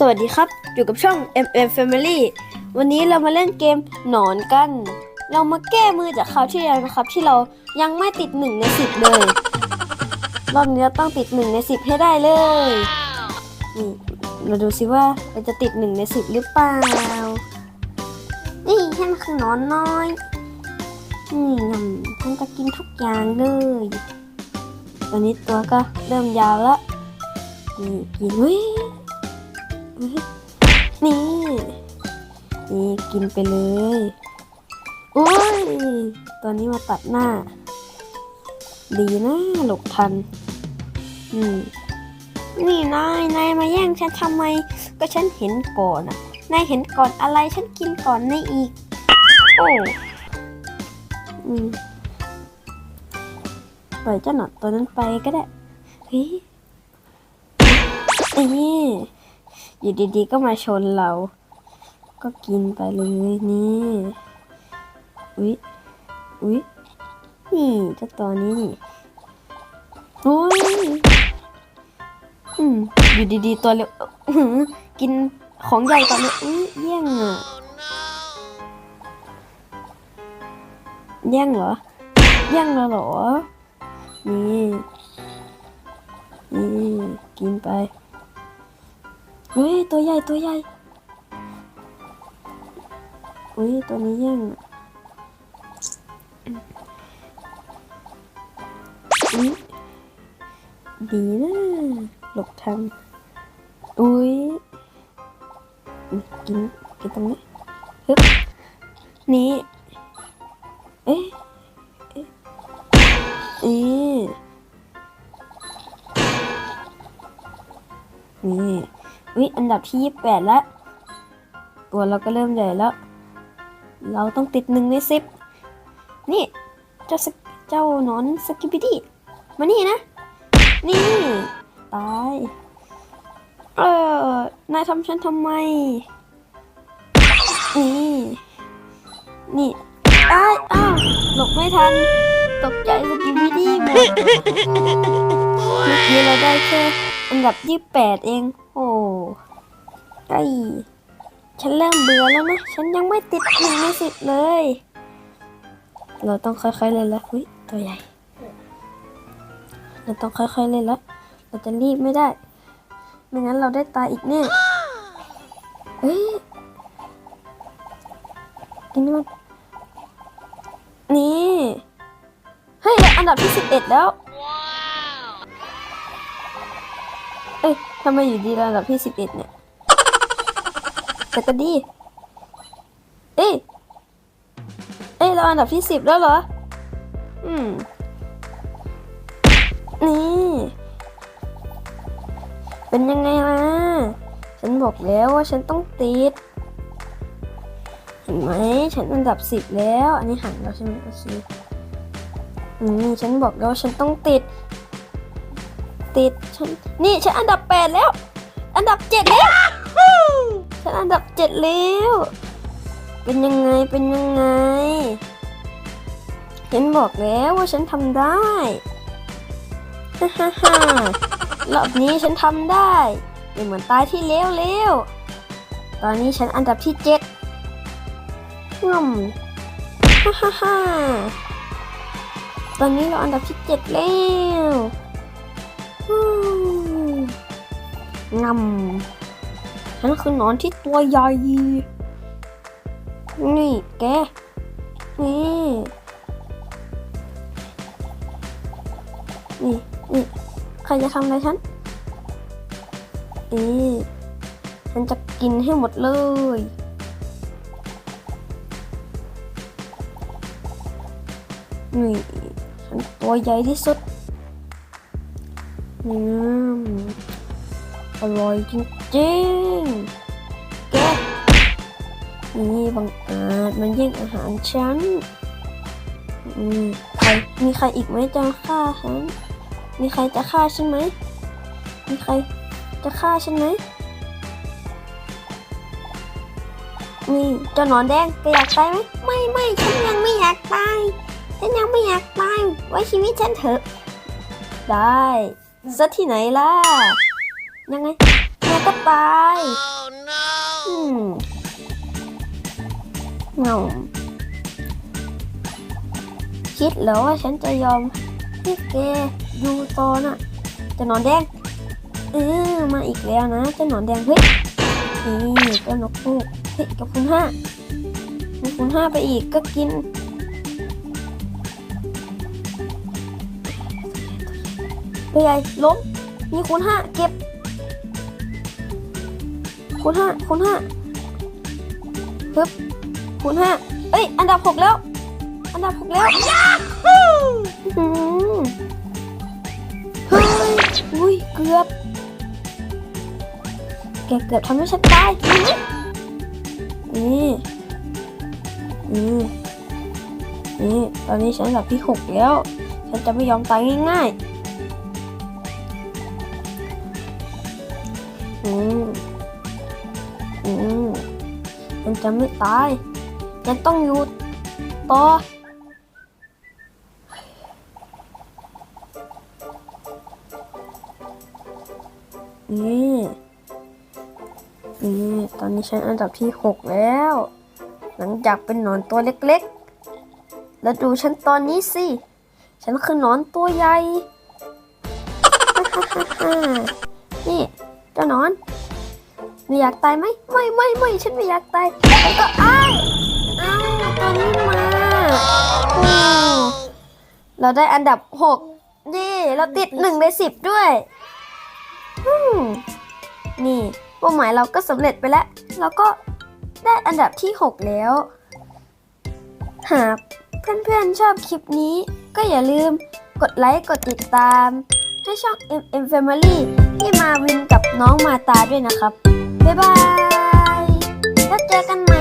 สวัสดีครับ อยู่กับช่อง MM Family วันนี้เรามาเล่นเกมหนอนกัน เรามาแก้มือจากคราวที่แล้วนะครับ ที่เรายังไม่ติดหนึ่งในสิบเลยรอบนี้เราต้องติดหนึ่งในสิบให้ได้เลยนี่มาดูซิว่าเราจะติดหนึ่งในสิบหรือเปล่า นี่ฉันคือหนอนน้อยนี่ยำฉันจะกินทุกอย่างเลยตอนนี้ตัวก็เริ่มยาวแล้วนี่กินเว้ย นี่นี่กินไปเลยโอ้ยตอนนี้มาตัดหน้า ดีนะหลบทันอืมนี่นายนายมาแย่งฉันทำไม ก็ฉันเห็นก่อนอะนายเห็นก่อนอะไรฉันกินก่อนนายอีก โอ้อืมปล่อยเจ้าหนอนตัวนั้นไปก็ได้เฮ้ยนี่อ อยู่ดีๆก็มาชนเรา ก็กินไปเลยนี่อุ๊ยอุ๊ยนี่เจ้าตัวนี้นี่อุ๊ยอืมอยู่ดีๆตัวเล็กกินของใหญ่ก่อนเลยอุ๊ยแย่งอะแย่งเหรอแย่งเราเหรอนี่นี่กินไป เฮ้ยตัวใหญ่ตัวใหญ่เฮ้ยตัวนี้แย่งอุ้ยดีนะหลบทันอุ้ยกินกินตรงนี้ฮึบนี่เอ๊ะเอ๊ะเอ๊ะนี่วิอันดับที่ยี่แปดแล้ว ตัวเราก็เริ่มใหญ่แล้ว เราต้องติดหนึ่งในสิบนี่ เจ้าสกเจ้าหนอนสกิบิดี้มานี่นะ นี่ ตาย เออ นายทำฉันทำไม นี่ นี่อ้ายอ้าวหลบไม่ทัน ตกใจสกิบิดี้หมดเมื่อกี้เราได้แค่อันดับยี่แปดเอง โอ้ไอฉันเริ่มเบื่อแล้วนะ ฉันยังไม่ติดหนึ่งในสิบเลย เราต้องค่อยๆเล่นแล้วอุ้ยตัวใหญ่ เราต้องค่อยๆเล่นแล้ว เราจะรีบไม่ได้ ไม่งั้นเราได้ตายอีกแน่เฮ้ยกินมัน นี่ เฮ้ย อันดับที่สิบเอ็ดแล้ว เอ้ย ทำไมอยู่ดีระดับที่สิบเอ็ดเนี่ย แต่ก็ดี เอ้ยเอ้ยเราอันดับที่สิบแล้วเหรอ อืม นี่ เป็นยังไงล่ะ ฉันบอกแล้วว่าฉันต้องติด เห็นไหม ฉันอันดับสิบแล้ว อันนี้หันแล้วใช่ไหมโอเคอืมฉันบอกแล้วว่าฉันต้องติด ติดฉันนี่ฉันอันดับแปดแล้ว อันดับเจ็ดแล้วฉันอันดับเจ็ดแล้ว เป็นยังไงเป็นยังไงฉันบอกแล้วว่าฉันทำได้ฮ่าฮ่าฮ่ารอบนี้ฉันทำได้ไม่เหมือนตายที่เล้วเร็วตอนนี้ฉันอันดับที่เจ็ดงอมฮ่าฮ่าฮ่าตอนนี้เราอันดับที่เจ็ดแล้ว งำฉันคือหนอนที่ตัวใหญ่นี่แก นี่ นี่ นี่ ใครจะทำอะไรฉันนี่ฉันจะกินให้หมดเลยนี่ฉันตัวใหญ่ที่สุดอืม อร่อยจริงๆ แกนี่บังอาจมันแย่งอาหารฉันอืมใครมีใครอีกไหมจะฆ่าฉัน มีใครจะฆ่าฉันไหม มีใครจะฆ่าฉันไหมนี่เจ้าหนอนแดงแกอยากตายไหมไม่ไม่ฉันยังไม่อยากตาย ฉันยังไม่อยากตาย ไว้ชีวิตฉันเถอะ ได้ซะที่ไหนล่ะ ยังไงแกก็ตายอืมเงาคิดแล้วว่าฉันจะยอมให้แกดูตอนน่ะเจะหนอนแดงเออมาอีกแล้วนะเจะหนอนแดงเฮ้ยนี่เจ้านกฮูกเฮ้ยกับคุณห้ามีคุณห้าไปอีกก็กินเป็นไงล้มมีคูณห้าเก็บ คูณห้าคูณห้าปึ๊บคูณห้าเอ้ย อันดับหกแล้ว อันดับหกแล้วอื้อหือเฮ้ยอุ้ย เกือบ แกเกือบทำให้ฉันตายนี่นี่นี่ตอนนี้ฉันอันดับที่หกแล้ว ฉันจะไม่ยอมตายง่ายๆ อืมยังจะไม่ตาย ยังต้องอยู่ต่อนี่นี่ตอนนี้ฉันอันดับที่หกแล้ว หลังจากเป็นหนอนตัวเล็กๆ แล้วดูฉันตอนนี้สิ ฉันคือหนอนตัวใหญ่ นี่เจ้าหนอน ไม่อยากตายไหมไม่ไม่ไม่ฉันไม่อยากตายแล้วก็อ้ายอ้าวตัวนี้มาเราได้อันดับหกนี่เราติดหนึ่งในสิบด้วยอืมนี่เป้าหมายเราก็สำเร็จไปแล้ว เราก็ได้อันดับที่หกแล้ว หากเพื่อนๆชอบคลิปนี้ ก็อย่าลืมกดไลค์กดติดตาม ให้ช่อง MM Family ที่มาวินกับน้องมาตาด้วยนะครับ บ๊ายบาย แล้วเจอกัน